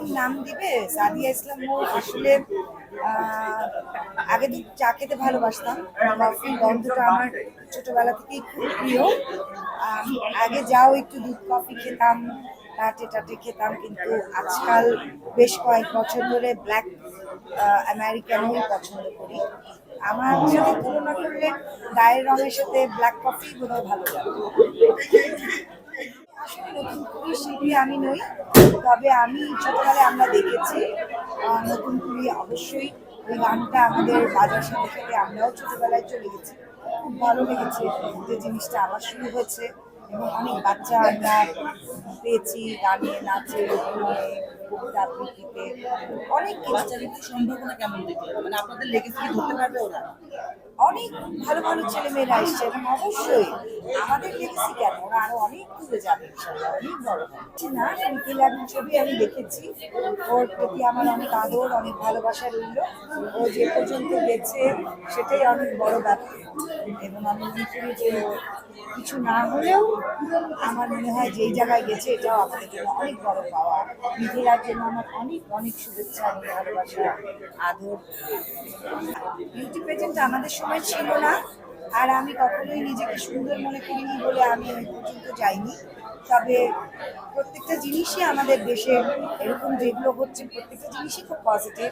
কোন নাম দিবে? সাদিয়া ইসলাম ও আসলে আগে তো চা খেতে ভালোবাসতাম। কফি গন্ধটা আমার ছোটবেলা থেকেই খুব প্রিয়। আগে যাও, একটু দুধ, কফি খেতাম টাটে টাটে খেতাম, কিন্তু আজকাল বেশ কয়েক বছর ধরে ব্ল্যাক আমেরিকানই পছন্দ করি। আমার সাথে তুলনা করলে গায়ের রঙের সাথে ব্ল্যাক কফি বোধহয় ভালো লাগে। আসলে নতুন কুড়ি শিল্পী আমি নই, তবে আমি ছোটবেলায় আমরা দেখেছি নতুন কুড়ি অবশ্যই ওই গানটা আমাদের বাজার সাথে সাথে আমরাও ছোটবেলায় চলে গেছি। খুব ভালো লেগেছে যে জিনিসটা আবার শুরু হয়েছে এবং অনেক বাচ্চা আমরা পেয়েছি গানে, নাচে আবৃত্তিতে অনেক বাচ্চাদের সম্ভাবনা কেমন দেখলেন মানে আপনাদের লেগেছে কি ধরতে পারবে ওরা? অনেক ভালো ভালো ছেলে মেয়েরা এসছে এবং অবশ্যই আমাদের লেগেছি কেন? ওরা আরও অনেক দূরে যাবে অনেক বড় হবে। না নিখিল ছবি আমি দেখেছি। ওর প্রতি আমার অনেক আদর, অনেক ভালোবাসা রইল। ও যে পর্যন্ত গেছে, সেটাই অনেক বড় ব্যাপার। এবং আমি করি যে কিছু না হলেও আমার মনে হয় যেই জায়গায় গেছে, এটাও আমাদের জন্য অনেক বড় পাওয়া। মিথিলার জন্য আমার অনেক অনেক শুভেচ্ছা ভালোবাসা, আদর। বিউটি পেজেন্ট আমাদের সময় ছিল না, আর আমি কখনোই নিজেকে সুন্দর মনে করিনি বলে আমি ওই পর্যন্ত যাইনি। তবে প্রত্যেকটা জিনিসই আমাদের দেশে এরকম যেগুলো হচ্ছে, প্রত্যেকটা জিনিসই খুব পজিটিভ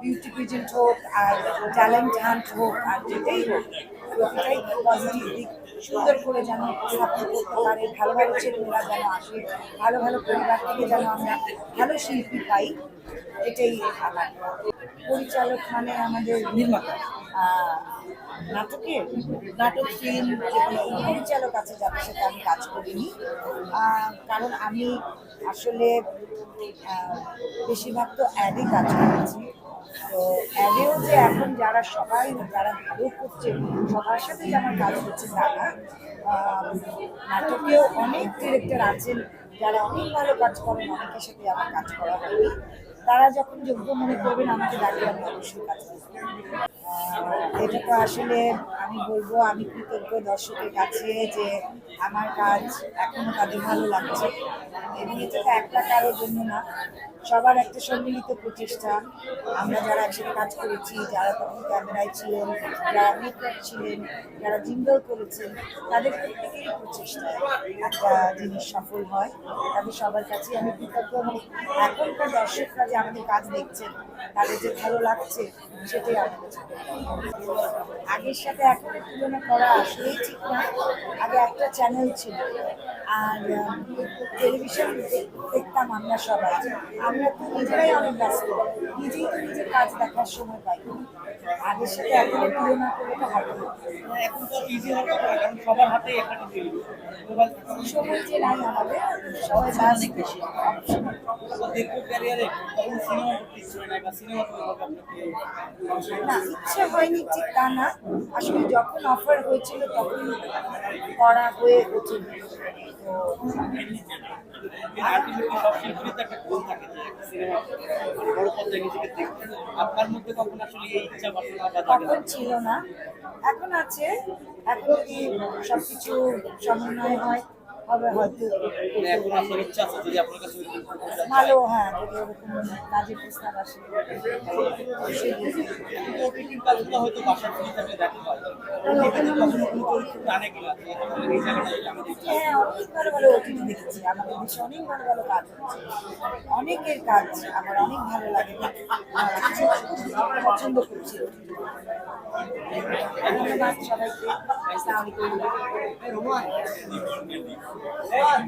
বিউটি পেজেন্ট হোক আর ট্যালেন্ট হান্ট হোক আর যেটাই হোক, প্রতিটাই পজিটিভ দিক। সুন্দর করে যেন উপস্থাপন করতে পারে, ভালো ভালো ছেলেমেয়েরা যেন আসে, ভালো ভালো পরিবার থেকে যেন আমরা ভালো শিল্পী পাই, এটাই আমার পরিচালক মানে আমাদের নির্মাতা। আহ, নাটকের নাটক ফিল্ম পরিচালক আছে যাদের সাথে আমি কাজ করিনি কারণ আমি আসলে বেশিরভাগ তো অ্যাডে কাজ করেছি। তো অ্যাডেও যে এখন যারা সবাই যারা ভালো করছে সবার সাথে যে আমার কাজ হচ্ছে তা না। নাটকেও অনেক ডিরেক্টর আছেন যারা অনেক ভালো কাজ করেন অনেকের সাথে আমার কাজ করা হয়নি। তারা যখন যোগ্য মনে করবেন, আমাকে ডাকলে আমি অবশ্যই এটা তো আসলে আমি বলব, আমি কৃতজ্ঞ দর্শকের কাছে যে আমার কাজ এখনও তাদের ভালো লাগছে। এবং এটা তো একটা কারোর জন্য না, সবার একটা সম্মিলিত প্রচেষ্টা। আমরা যারা একসাথে কাজ করেছি, যারা তখন ক্যামেরায় ছিলেন, যারা মেকআপ ছিলেন, যারা জিঙ্গল করেছেন, তাদের প্রত্যেকেরই প্রচেষ্টায় একটা জিনিস সফল হয়। তাদের সবার কাছে আমি কৃতজ্ঞ। এবং এখনকার দর্শকরা যে আমাদের কাজ দেখছেন, তাদের যে ভালো লাগছে, সেটাই আমাদের আগের সাথে এখন তুলনা করা আসলেই ঠিক না। আগে একটা চ্যানেল ছিল, আর টেলিভিশন দেখতাম আমরা সবাই আমরা তো নিজেরাই অনেক ব্যস্ত। নিজেই তো নিজের কাজ দেখার সময় পাই। আগের সাথে এখন তুলনা করে তো হবে এখন তো ইজি না, কারণ সবার হাতেই একটা সময় যে নাই আমাদের সবাই অনেক বেশি। দীর্ঘ ক্যারিয়ারে তখন সিনেমা করতে ইচ্ছে হয় না বা সিনেমা করতে না ইচ্ছে হয়নি ঠিক তা না। আসলে যখন অফার হয়েছিল তখন করা হয়ে ওঠেনি। তো একটা সিনেমা দেখতে আপনার মধ্যে কখন আসলে এই ইচ্ছা ছিল না। এখন আছে। এখন যদি সবকিছু সমন্বয় হয় হবে হয়তো মানে এখন আপনার ইচ্ছা আছে যদি আপনার কাছে। ভালো হ্যাঁ যদি ওরকম কাজের প্রস্তাব আসে। হয়তো বাসার ফ্রি থাকলে দেখা হয়। এখানে কখনো কোনো একটু টানে কিনা যে এই জায়গাটা যদি আমি দেখি হ্যাঁ অনেক ভালো ভালো ওটিটি দেখেছি আমাদের দেশে অনেক ভালো ভালো কাজ হচ্ছে। অনেকের কাজ আমার অনেক ভালো লাগে পছন্দ করছি। Alam na pero one.